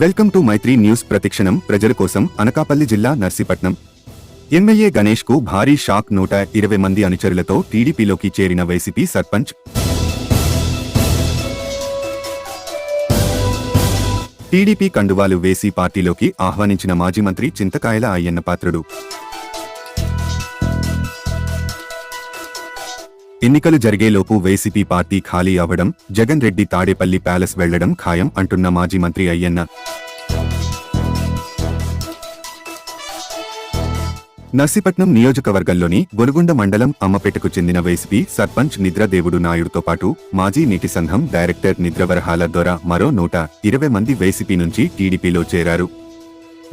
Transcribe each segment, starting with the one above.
Welcome to Maitri news ప్రతిక్షణం. ప్రజల కోసం అనకాపల్లి జిల్లా నర్సీపట్నం. ఎమ్మెల్యే గణేష్కు భారీ షాక్ నూట ఇరవై మంది అనుచరులతో టీడీపీలోకి చేరిన వైసీపీ సర్పంచ్. టీడీపీ కండువాలు వేసి పార్టీలోకి ఆహ్వానించిన మాజీ మంత్రి చింతకాయల అయ్యన్న పాత్రుడు. ఎన్నికలు జరిగేలోపు వైసీపీ పార్టీ ఖాళీ అవ్వడం జగన్ రెడ్డి తాడేపల్లి ప్యాలెస్ వెళ్ళడం ఖాయం అంటున్న మాజీ మంత్రి అయ్యన్న. నర్సీపట్నం నియోజకవర్గంలోని గొలుగొండ మండలం అమ్మపేటకు చెందిన వైసీపీ సర్పంచ్ నిద్రదేవుడు నాయుడుతో పాటు మాజీ నీటి సంఘం డైరెక్టర్ నిద్రవరహాల దొర మరో నూట ఇరవై మంది వైసీపీ నుంచి టీడీపీలో చేరారు.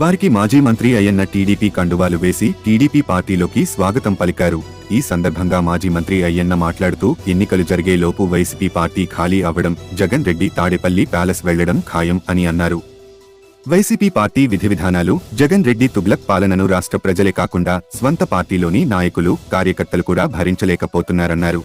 వారికి మాజీ మంత్రి అయ్యన్న టీడీపీ కండువాలు వేసి టీడీపీ పార్టీలోకి స్వాగతం పలికారు. ఈ సందర్భంగా మాజీ మంత్రి అయ్యన్న మాట్లాడుతూ ఎన్నికలు జరిగేలోపు వైసీపీ పార్టీ ఖాళీ అవ్వడం జగన్ రెడ్డి తాడేపల్లి ప్యాలెస్ వెళ్ళడం ఖాయం అని అన్నారు. వైసీపీ పార్టీ విధి విధానాలు జగన్ రెడ్డి తుగ్లక్ పాలనను రాష్ట్ర ప్రజలే కాకుండా స్వంత పార్టీలోని నాయకులు కార్యకర్తలు కూడా భరించలేకపోతున్నారన్నారు.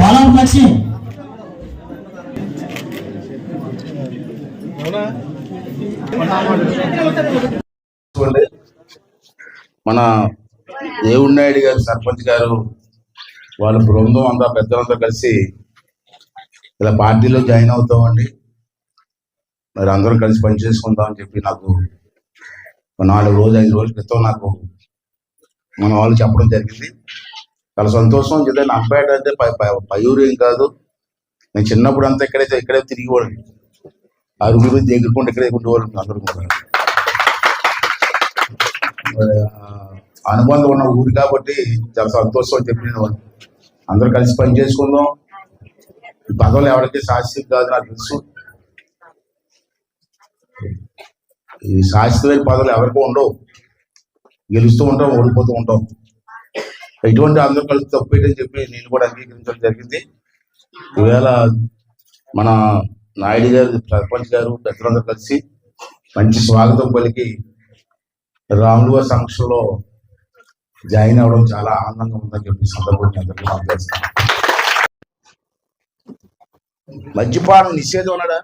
పొలం లక్ష్మి మన దేవుడి నాయుడు గారు సర్పంచ్ గారు వాళ్ళ బృందం అంతా పెద్దలంతా కలిసి ఇలా పార్టీలో జాయిన్ అవుతామండి. మరి అందరం కలిసి పని అని చెప్పి నాకు నాలుగు రోజులు ఐదు రోజుల క్రితం నాకు మన వాళ్ళు చెప్పడం జరిగింది. చాలా సంతోషం. జిల్లా అంపేట అంటే పై- పై- ఏం కాదు. నేను చిన్నప్పుడు అంతా ఇక్కడైతే ఇక్కడే తిరిగేవాడిని అరుగురు దగ్గరకుండా ఇక్కడే ఉండేవాళ్ళం అందరూ కూడా. అనుబంధం ఉన్న ఊరు కాబట్టి చాలా సంతోషం చెప్పిన వాళ్ళు అందరూ కలిసి పని చేసుకుందాం. ఈ పదవులు ఎవరికి శాశ్వతం కాదు నాకు తెలుసు. ఈ శాశ్వతమైన పదవులు ఎవరికి ఉండవు. గెలుస్తూ ఉంటాం ఓడిపోతూ ఉంటాం. ఎటువంటి అందరూ కలిసి చెప్పి నేను కూడా అంగీకరించడం జరిగింది. ఈవేళ మన నాయుడు గారు సర్పంచ్ గారు పెద్దలందరూ కలిసి మంచి స్వాగతం పలికి రాములు గారి సమక్షంలో జాయిన్ అవ్వడం చాలా ఆనందంగా ఉందని చెప్పి సందర్భంగా అందరికీ మద్యపానం నిషేధం అన్నాడా?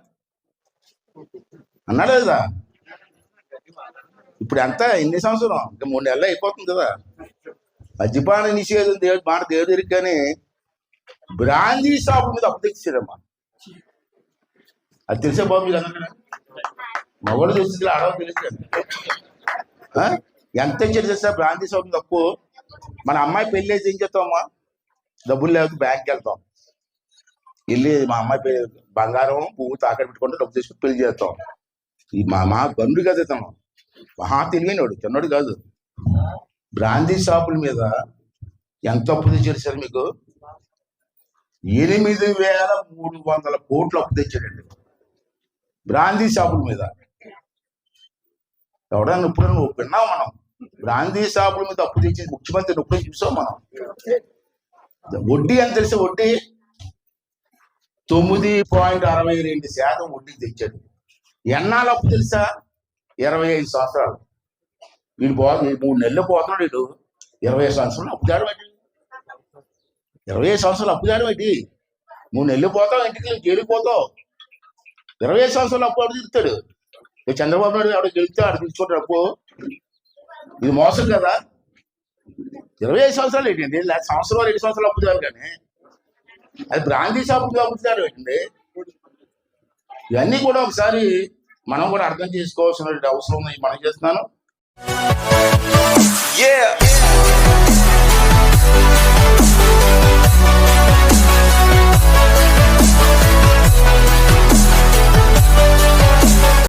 అన్నాడా లేదా? ఇప్పుడు ఎంత ఎన్ని సంవత్సరం? ఇంకా మూడు నెలలు అయిపోతుంది కదా. మద్యపాన నిషేధం దేవుడు మాట దేవుడు ఎరుగు బ్రాందీ షాప్ మీద అప్పు అది తెలిసే బాబు మీకు అందరికీ. మగవాడు తెలిసి ఆడవాళ్ళు తెలుసు ఎంత ఇచ్చారు తెలుసా? బ్రాంతి షాప్ తప్పు మన అమ్మాయి పెళ్ళి ఏం చేస్తామమ్మా డబ్బులు లేకపోతే బ్యాంక్కి వెళ్తాం. వెళ్ళి మా అమ్మాయి పెళ్ళి బంగారం పువ్వు తాకట్టు పెట్టుకుంటే డబ్బు తీసుకుని పెళ్ళి చేస్తాం. ఈ మా మా బంధువు కదా ఇతను. మహా తెలివైనవాడు చిన్నోడు కాదు. బ్రాందీ షాపుల మీద ఎంత అప్పు తెచ్చారు మీకు? ఎనిమిది వేల మూడు వందల కోట్లు అప్పు తెచ్చాడండి బ్రాందీ షాపుల మీద. ఎవడన్నా ఇప్పుడు నువ్వు విన్నావు మనం. బ్రాందీ షాపుల మీద అప్పు తెచ్చి ముఖ్యమంత్రి ఎప్పుడైనా చూసాం మనం. వడ్డీ అని తెలిసి వడ్డీ? తొమ్మిది పాయింట్ అరవై రెండు శాతం వడ్డీ తెచ్చాడు ఎన్నాళ్ళు అప్పు తెలుసా? ఇరవై ఐదు సంవత్సరాలు. వీడు పో మూడు నెలలు పోతున్నాడు వీడు. ఇరవై ఐదు సంవత్సరాలు అప్పు ఏంటి ఇరవై ఐదు సంవత్సరాలు అప్పు ఏంటి మూడు నెలలు పోతావు ఇంటికి జైలుకి పోతావు. ఇరవై ఐదు సంవత్సరాలు అప్పు అడు తిరుగుతాడు. చంద్రబాబు నాయుడు ఆవిడ గెలిస్తే ఆడు తీసుకుంటాడు అప్పు. ఇది మోసం కదా. ఇరవై ఐదు సంవత్సరాలు ఏంటండి సంవత్సరం రెండు సంవత్సరాలు అప్పుతారు కానీ. అది బ్రాంతి షాపుగా అప్పుతారు ఏంటండి ఇవన్నీ కూడా ఒకసారి మనం కూడా అర్థం చేసుకోవాల్సిన అవసరం ఉంది. మనం చేస్తున్నాను. Yeah.